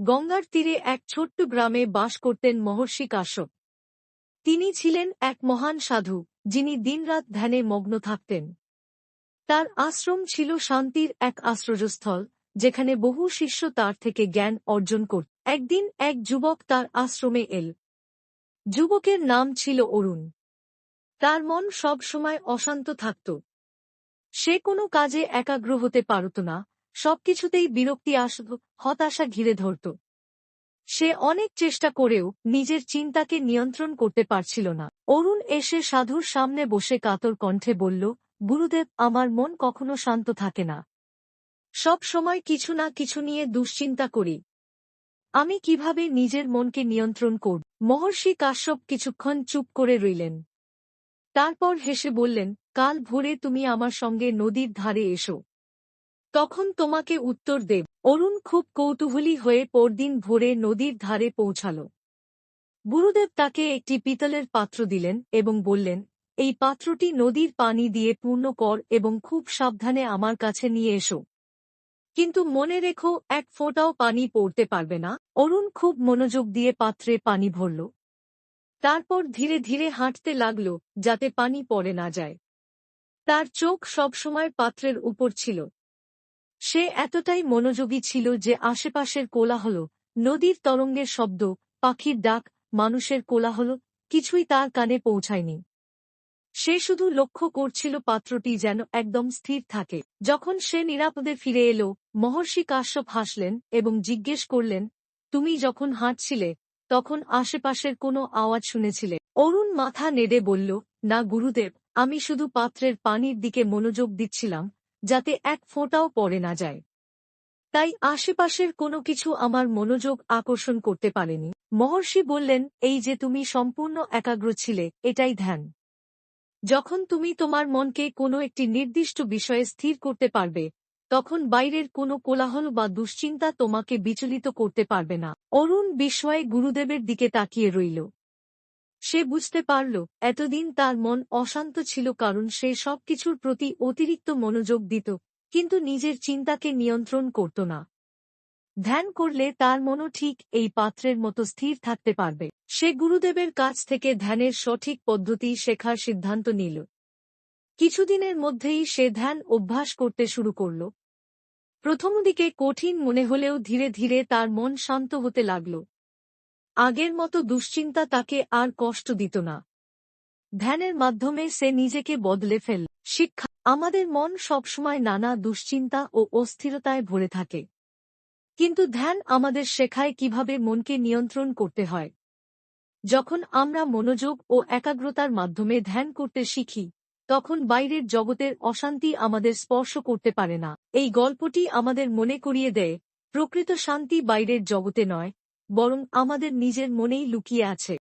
গঙ্গার তীরে এক ছোট্ট গ্রামে বাস করতেন মহর্ষি কাশ্যপ। তিনি ছিলেন এক মহান সাধু, যিনি দিনরাত ধ্যানে মগ্ন থাকতেন। তার আশ্রম ছিল শান্তির এক আশ্রয়স্থল, যেখানে বহু শিষ্য তার থেকে জ্ঞান অর্জন করত একদিন এক যুবক তার আশ্রমে এল। যুবকের নাম ছিল অরুণ। তার মন সব সময় অশান্ত থাকত। সে কোনো কাজে একাগ্র হতে পারত না সবকিছুতেই বিরক্তি আসত হতাশা ঘিরে ধরত। সে অনেক চেষ্টা করেও নিজের চিন্তাকে নিয়ন্ত্রণ করতে পারছিল না। অরুণ এসে সাধুর সামনে বসে কাতর কণ্ঠে বলল, গুরুদেব, আমার মন কখনো শান্ত থাকে না। সব সময় কিছু না কিছু নিয়ে দুশ্চিন্তা করি। আমি কীভাবে নিজের মনকে নিয়ন্ত্রণ করব? মহর্ষি কাশ্যপ কিছুক্ষণ চুপ করে রইলেন। তারপর হেসে বললেন, কাল ভোরে তুমি আমার সঙ্গে নদীর ধারে এসো। তখন তোমাকে উত্তর দেব। অরুণ খুব কৌতূহলী হয়ে পরদিন ভোরে নদীর ধারে পৌঁছাল। গুরুদেব তাকে একটি পিতলের পাত্র দিলেন এবং বললেন, এই পাত্রটি নদীর পানি দিয়ে পূর্ণ কর এবং খুব সাবধানে আমার কাছে নিয়ে এসো। কিন্তু মনে রেখো, এক ফোঁটাও পানি পড়তে পারবে না। অরুণ খুব মনোযোগ দিয়ে পাত্রে পানি ভরল। তারপর ধীরে ধীরে হাঁটতে লাগল, যাতে পানি পড়ে না যায়। তার চোখ সবসময় পাত্রের উপর ছিল। সে এতটাই মনোযোগী ছিল যে আশেপাশের কোলাহল, নদীর তরঙ্গের শব্দ, পাখির ডাক, মানুষের কোলাহল, কিছুই তার কানে পৌঁছায়নি। সে শুধু লক্ষ্য করছিল পাত্রটি যেন একদম স্থির থাকে। যখন সে নিরাপদে ফিরে এলো, মহর্ষি কাশ্যপ হাসলেন এবং জিজ্ঞেস করলেন, তুমি যখন হাঁটছিলে, তখন আশেপাশের কোনো আওয়াজ শুনেছিলে? অরুণ মাথা নেড়ে বলল, না গুরুদেব, আমি শুধু পাত্রের পানির দিকে মনোযোগ দিচ্ছিলাম যাতে এক ফোঁটাও পড়ে না যায়। তাই আশেপাশের কোনো কিছু আমার মনোযোগ আকর্ষণ করতে পারেনি। মহর্ষি বললেন, এই যে তুমি সম্পূর্ণ একাগ্র ছিলে, এটাই ধ্যান। যখন তুমি তোমার মনকে কোনো একটি নির্দিষ্ট বিষয়ে স্থির করতে পারবে, তখন বাইরের কোনো কোলাহল বা দুশ্চিন্তা তোমাকে বিচলিত করতে পারবে না। অরুণ বিস্ময়ে গুরুদেবের দিকে তাকিয়ে রইল। সে বুঝতে পারল, এতদিন তার মন অশান্ত ছিল কারণ সে সবকিছুর প্রতি অতিরিক্ত মনোযোগ দিত, কিন্তু নিজের চিন্তাকে নিয়ন্ত্রণ করত না। ধ্যান করলে তার মনও ঠিক এই পাত্রের মতো স্থির থাকতে পারবে। সে গুরুদেবের কাছ থেকে ধ্যানের সঠিক পদ্ধতি শেখার সিদ্ধান্ত নিল। কিছুদিনের মধ্যেই সে ধ্যান অভ্যাস করতে শুরু করল। প্রথম দিকে কঠিন মনে হলেও ধীরে ধীরে তার মন শান্ত হতে লাগল। আগের মতো দুশ্চিন্তা তাকে আর কষ্ট দিত না। ধ্যানের মাধ্যমে সে নিজেকে বদলে ফেল। শিক্ষা, আমাদের মন সবসময় নানা দুশ্চিন্তা ও অস্থিরতায় ভরে থাকে। কিন্তু ধ্যান আমাদের শেখায় কীভাবে মনকে নিয়ন্ত্রণ করতে হয়। যখন আমরা মনোযোগ ও একাগ্রতার মাধ্যমে ধ্যান করতে শিখি, তখন বাইরের জগতের অশান্তি আমাদের স্পর্শ করতে পারে না। এই গল্পটি আমাদের মনে করিয়ে দেয়, প্রকৃত শান্তি বাইরের জগতে নয় বরং আমাদের নিজের মনেই লুকিয়ে আছে।